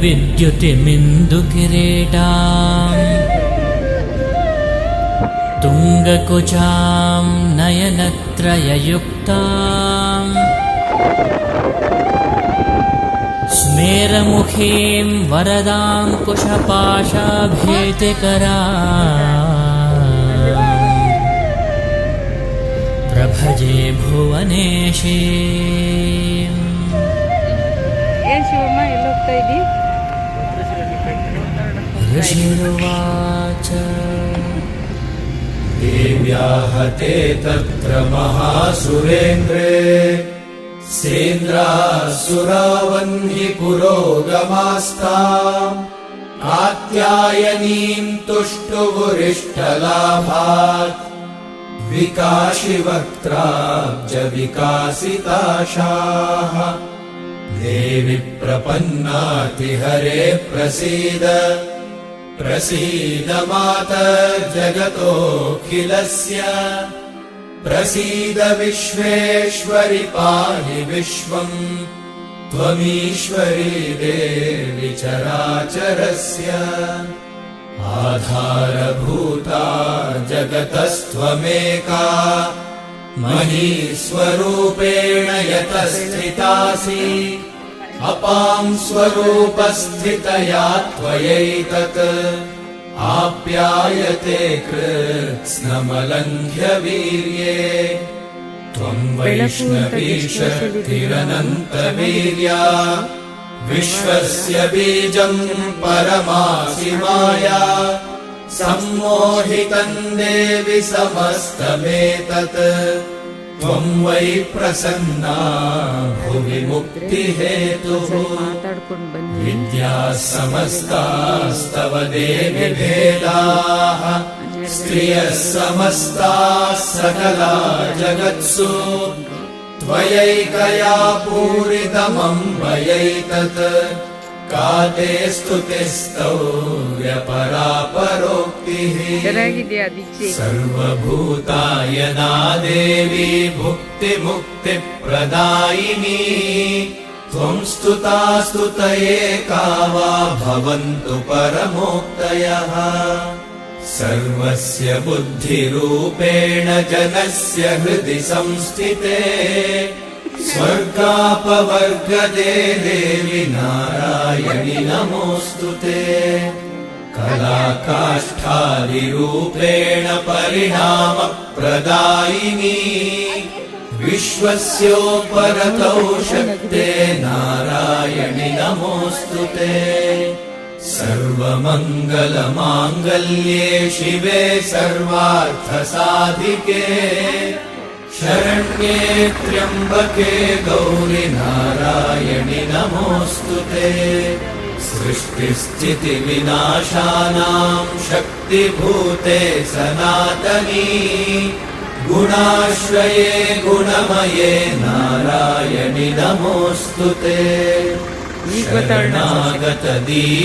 द्युतिमिन्दुकिरीटाम् तुङ्गकुचां नयनत्रययुक्ताम् स्मेरमुखीं वरदाङ्कुशपाशाभीतिकरा प्रभजे भुवनेशी देव्या देव्याहते तत्र महासुरेन्द्रे। सेन्द्रासुरावह्नि पुरोगमास्ता। कात्यायनीम् तुष्टुवुरिष्ठलाभात्। विकाशिवक्त्राब्ज विकासिताशाः देवि प्रपन्नाति हरे प्रसीद। प्रसीद मातर्जगतोऽखिलस्य प्रसीद विश्वेश्वरि पाहि विश्वम् त्वमीश्वरी देवि चराचरस्य आधारभूता जगतस्त्वमेका महीस्वरूपेण यतस्थितासि अपां स्वरूपस्थितया त्वयैतत्। आप्यायते कृत्स्नमलङ्घ्य वीर्ये त्वम् वैष्णवी शक्तिरनन्तवीर्या विश्वस्य बीजम् परमासि माया। सम्मोहितम् देवि समस्तमेतत् त्वं वै प्रसन्ना भुवि मुक्तिहेतुः विद्या समस्तास्तव देवि भेदाः। स्त्रियः समस्ताः सकला जगत्सु। त्वयैकया पूरितमम्बयैतत् काते स्तुतिस्तौ व्यपरापरोक्तिः सर्वभूताय नादेवी भुक्तिमुक्तिप्रदायिनी त्वं स्तुता स्तुतये का वा भवन्तु परमोक्तयः सर्वस्य बुद्धिरूपेण जनस्य हृदि संस्थिते स्वर्गापवर्गदे देवि नारायणि नमोऽस्तु ते। कलाकाष्ठादिरूपेण परिणामप्रदायिनी। विश्वस्योपरतौ शक्ते नारायणि नमोऽस्तु ते। सर्वमङ्गलमाङ्गल्ये शिवे सर्वार्थसाधिके शरण्ये त्र्यम्बके गौरि नारायणि नमोऽस्तु ते। सृष्टिस्थितिविनाशानाम् शक्तिभूते सनातनी। गुणाश्रये गुणमये नारायणि नमोऽस्तु ते। शरणागतदी